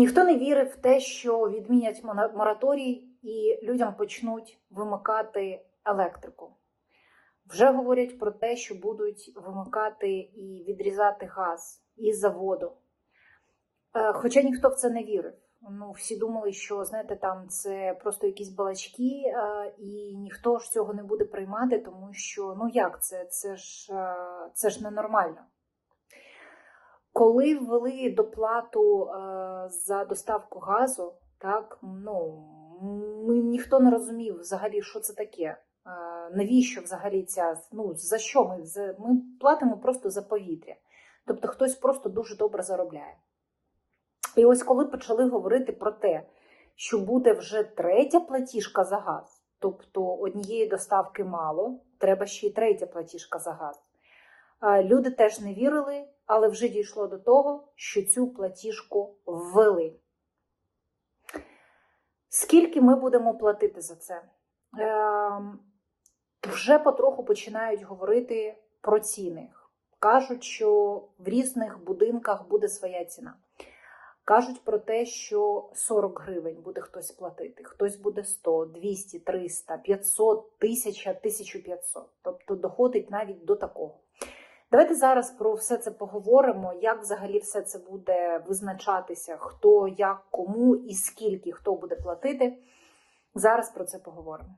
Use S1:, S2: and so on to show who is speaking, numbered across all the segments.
S1: Ніхто не вірив в те, що відмінять мораторій і людям почнуть вимикати електрику. Вже говорять про те, що будуть вимикати і відрізати газ із заводу. Е, Хоча ніхто в це не вірив. Ну, всі думали, що знаєте, там це просто якісь балачки, е, і ніхто ж цього не буде приймати, тому що ну як це? Це ж, е, це ж ненормально. Коли ввели доплату е, за доставку газу, так ну ми ніхто не розумів взагалі, що це таке. Е, навіщо взагалі ця ну за що ми ми платимо просто за повітря? Тобто хтось просто дуже добре заробляє. І ось коли почали говорити про те, що буде вже третя платіжка за газ, тобто однієї доставки мало, треба ще й третя платіжка за газ. Люди теж не вірили, але вже дійшло до того, що цю платіжку ввели. Скільки ми будемо платити за це? Ем, Вже потроху починають говорити про ціни. Кажуть, що в різних будинках буде своя ціна. Кажуть про те, що 40 гривень буде хтось платити, хтось буде 100, 200, 300, 500, 1000, 1500. Тобто доходить навіть до такого. Давайте зараз про все це поговоримо, як взагалі все це буде визначатися, хто, як, кому і скільки хто буде платити. Зараз про це поговоримо.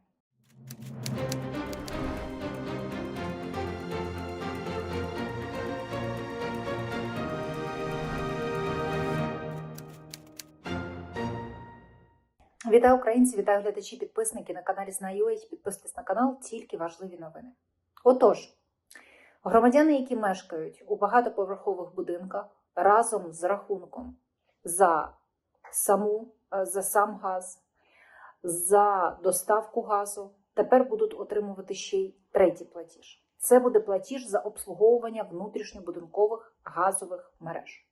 S1: Вітаю українці, вітаю глядачі, підписники на каналі Знаю.ua. Підписуйтесь на канал, тільки важливі новини. Отож, громадяни, які мешкають у багатоповерхових будинках разом з рахунком за саму, е, за сам газ, за доставку газу, тепер будуть отримувати ще й третій платіж. Це буде платіж за обслуговування внутрішньобудинкових газових мереж.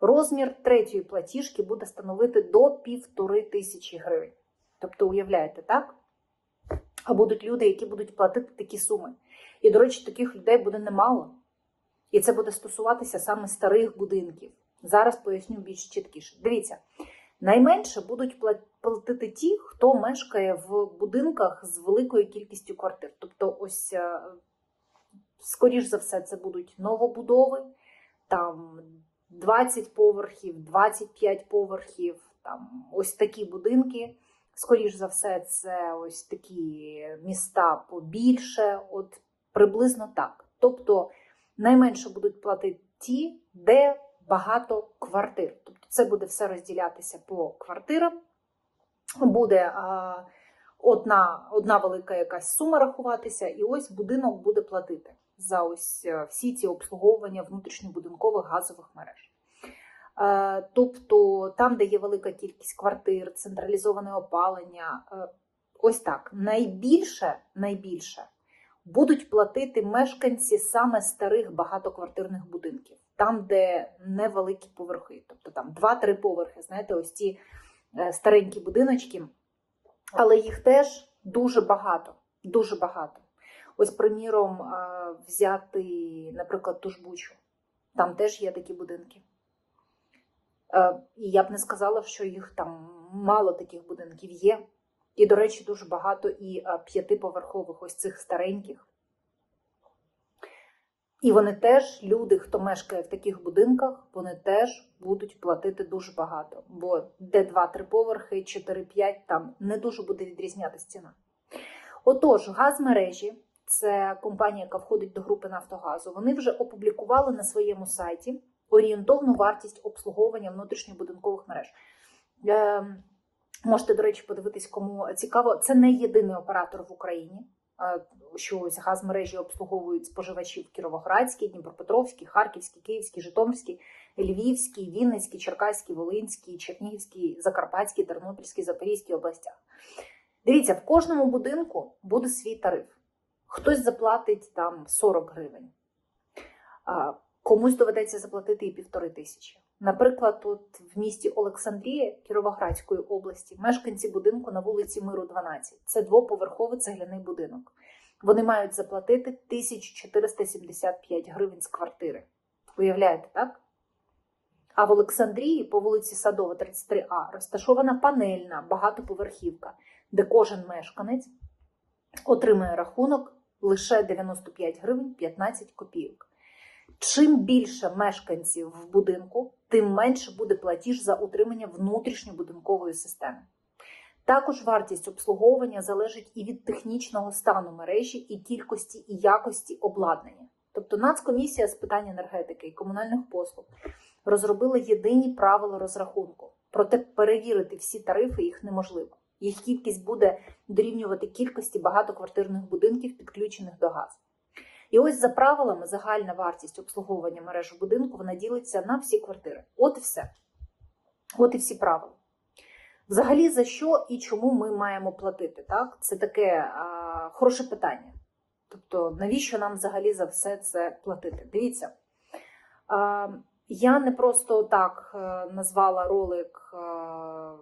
S1: Розмір третьої платіжки буде становити до півтори тисячі гривень. Тобто, уявляєте, так? А будуть люди, які будуть платити такі суми. І, до речі, таких людей буде немало. І це буде стосуватися саме старих будинків. Зараз поясню більш чіткіше. Дивіться, найменше будуть платити ті, хто мешкає в будинках з великою кількістю квартир. Тобто, ось, е, скоріш за все, це будуть новобудови, там 20 поверхів, 25 поверхів, там ось такі будинки. Скоріш за все, це ось такі міста побільше, от приблизно так. Тобто найменше будуть платити ті, де багато квартир. Тобто це буде все розділятися по квартирам. Буде а, одна, одна велика якась сума рахуватися, і ось будинок буде платити за ось е, всі ці обслуговування внутрішньобудинкових газових мереж. Е, Тобто там, де є велика кількість квартир, централізоване опалення, е, ось так. Найбільше, найбільше будуть платити мешканці саме старих багатоквартирних будинків, там, де невеликі поверхи, тобто там 2-3 поверхи, знаєте, ось ці е, старенькі будиночки, але їх теж дуже багато, дуже багато. Ось, приміром, е, взяти, наприклад, ту ж Бучу. Там теж є такі будинки. Е, І я б не сказала, що їх там мало таких будинків є. І, до речі, дуже багато і е, п'ятиповерхових, ось цих стареньких. І вони теж, люди, хто мешкає в таких будинках, вони теж будуть платити дуже багато. Бо де 2-3 поверхи, 4-5, там не дуже буде відрізнятися ціна. Отож, газмережі, це компанія, яка входить до групи Нафтогазу, вони вже опублікували на своєму сайті орієнтовну вартість обслуговування внутрішньобудинкових мереж. Можете, до речі, подивитись, кому цікаво. Це не єдиний оператор в Україні, е, що ось газмережі обслуговують споживачів Кіровоградській, Дніпропетровській, Харківській, Київській, Житомирській, Львівській, Вінницькій, Черкаській, Волинській, Чернігівській, Закарпатській, Тернопільській, Запорізькій областях. Дивіться, в кожному будинку буде свій тариф. Хтось заплатить там 40 гривень. Комусь доведеться заплатити і півтори тисячі. Наприклад, тут в місті Олександрія Кіровоградської області мешканці будинку на вулиці Миру 12. Це двоповерховий цегляний будинок. Вони мають заплатити 1475 гривень з квартири. Уявляєте, так? А в Олександрії по вулиці Садова, 33А, розташована панельна багатоповерхівка, де кожен мешканець отримує рахунок лише 95 гривень 15 копійок. Чим більше мешканців в будинку, тим менше буде платіж за утримання внутрішньобудинкової системи. Також вартість обслуговування залежить і від технічного стану мережі, і кількості і якості обладнання. Тобто Нацкомісія з питань енергетики і комунальних послуг розробила єдині правила розрахунку. Проте перевірити всі тарифи їх неможливо. Їх кількість буде дорівнювати кількості багатоквартирних будинків, підключених до газу. І ось за правилами загальна вартість обслуговування мережі будинку вона ділиться на всі квартири. От і все. От і всі правила. Взагалі, за що і чому ми маємо платити? Так? Це таке а, хороше питання. Тобто, навіщо нам взагалі за все це платити? Дивіться, а, я не просто так е, назвала ролик, е,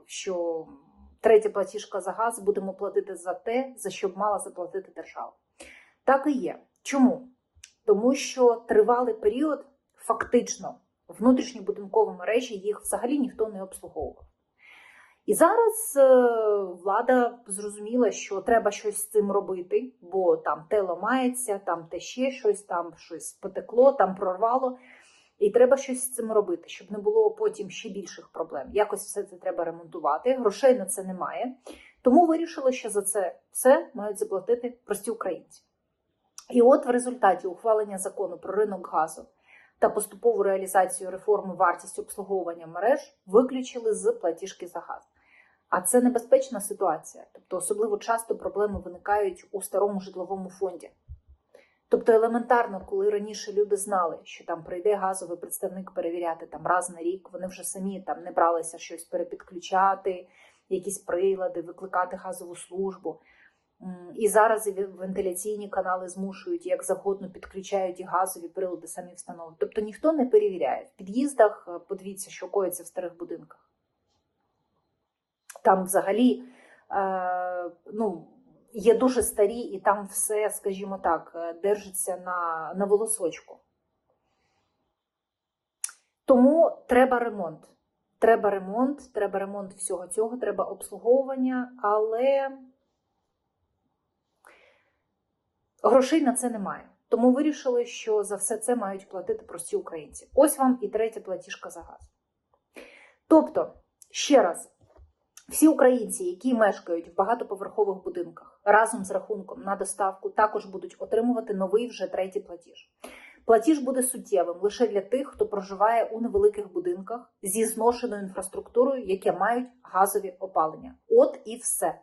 S1: що третя платіжка за газ будемо платити за те, за що б мала заплатити держава. Так і є. Чому? Тому що тривалий період фактично внутрішньобудинкові мережі їх взагалі ніхто не обслуговував. І зараз е, влада зрозуміла, що треба щось з цим робити, бо там те ламається, там те ще щось, там щось потекло, там прорвало. І треба щось з цим робити, щоб не було потім ще більших проблем. Якось все це треба ремонтувати. Грошей на це немає. Тому вирішили, що за це все мають заплатити прості українці. І от в результаті ухвалення закону про ринок газу та поступову реалізацію реформи вартість обслуговування мереж виключили з платіжки за газ. А це небезпечна ситуація. Тобто, особливо часто проблеми виникають у старому житловому фонді. Тобто, елементарно, коли раніше люди знали, що там прийде газовий представник перевіряти там раз на рік, вони вже самі там не бралися щось перепідключати, якісь прилади, викликати газову службу. І зараз і вентиляційні канали змушують, як завгодно підключають і газові прилади самі встановлюють. Тобто ніхто не перевіряє. В під'їздах е, подивіться, що коїться в старих будинках. Там взагалі е, ну, є дуже старі, і там все, скажімо так, е, держиться на, на волосочку. Тому треба ремонт. Треба ремонт, треба ремонт всього цього, треба обслуговування, але грошей на це немає. Тому вирішили, що за все це мають платити прості українці. Ось вам і третя платіжка за газ. Тобто, ще раз, всі українці, які мешкають в багатоповерхових будинках разом з рахунком на доставку, також будуть отримувати новий вже третій платіж. Платіж буде суттєвим лише для тих, хто проживає у невеликих будинках зі зношеною інфраструктурою, які мають газові опалення. От і все.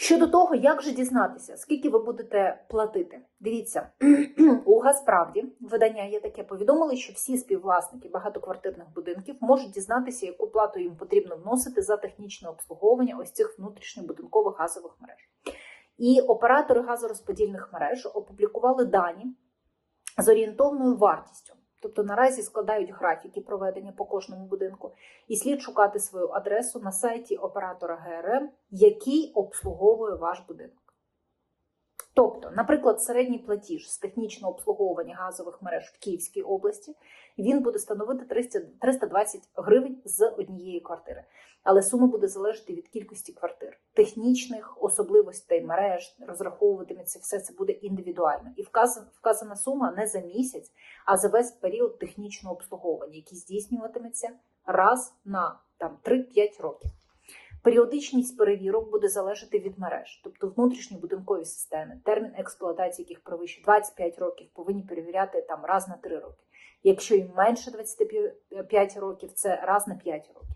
S1: Щодо того, як же дізнатися, скільки ви будете платити, дивіться, у Газправді видання є таке повідомили, що всі співвласники багатоквартирних будинків можуть дізнатися, яку плату їм потрібно вносити за технічне обслуговування ось цих внутрішньобудинкових газових мереж. І оператори газорозподільних мереж опублікували дані з орієнтовною вартістю. Тобто наразі складають графіки проведення по кожному будинку, і слід шукати свою адресу на сайті оператора ГРМ, який обслуговує ваш будинок. Тобто, наприклад, середній платіж з технічного обслуговування газових мереж в Київській області він буде становити 300 320 гривень з однієї квартири. Але сума буде залежати від кількості квартир, технічних особливостей мереж, розраховуватиметься все це буде індивідуально. І вказана, вказана сума не за місяць, а за весь період технічного обслуговування, який здійснюватиметься раз на там 3-5 років. Періодичність перевірок буде залежати від мереж, тобто внутрішні будинкові системи, термін експлуатації, яких перевищує 25 років, повинні перевіряти там раз на 3 роки. Якщо їм менше 25 років, це раз на 5 років.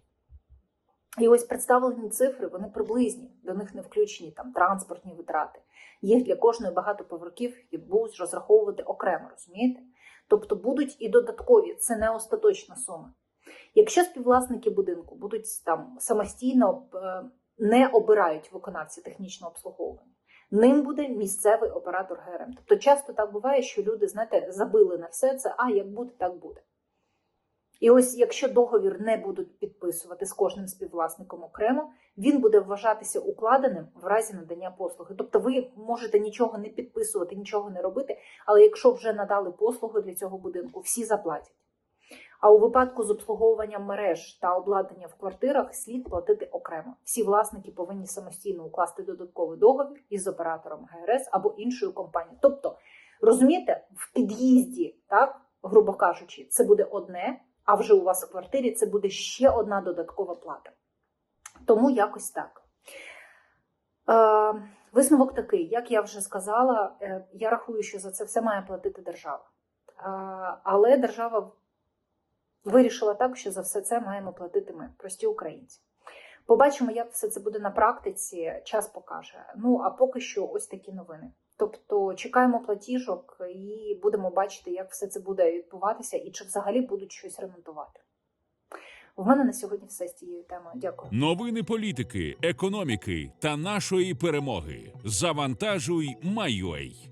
S1: І ось представлені цифри, вони приблизні, до них не включені там транспортні витрати. Їх для кожної багатоповерхівки будуть розраховувати окремо, розумієте? Тобто будуть і додаткові, це не остаточна сума. Якщо співвласники будинку будуть там самостійно е, не обирають виконавця технічного обслуговування, ним буде місцевий оператор ГРМ. Тобто часто так буває, що люди, знаєте, забили на все це, а як буде, так буде. І ось якщо договір не будуть підписувати з кожним співвласником окремо, він буде вважатися укладеним в разі надання послуги. Тобто ви можете нічого не підписувати, нічого не робити, але якщо вже надали послугу для цього будинку, всі заплатять. А у випадку з обслуговуванням мереж та обладнання в квартирах слід платити окремо. Всі власники повинні самостійно укласти додатковий договір із оператором ГРС або іншою компанією. Тобто, розумієте, в під'їзді, так, грубо кажучи, це буде одне, а вже у вас в квартирі це буде ще одна додаткова плата. Тому якось так. Е, висновок такий, як я вже сказала, е, я рахую, що за це все має платити держава. Е, але держава вирішила так, що за все це маємо платити ми, прості українці. Побачимо, як все це буде на практиці, час покаже. Ну а поки що ось такі новини. Тобто чекаємо платіжок і будемо бачити, як все це буде відбуватися і чи взагалі будуть щось ремонтувати. У мене на сьогодні все з цією темою. Дякую.
S2: Новини політики, економіки та нашої перемоги. Завантажуй, Майой.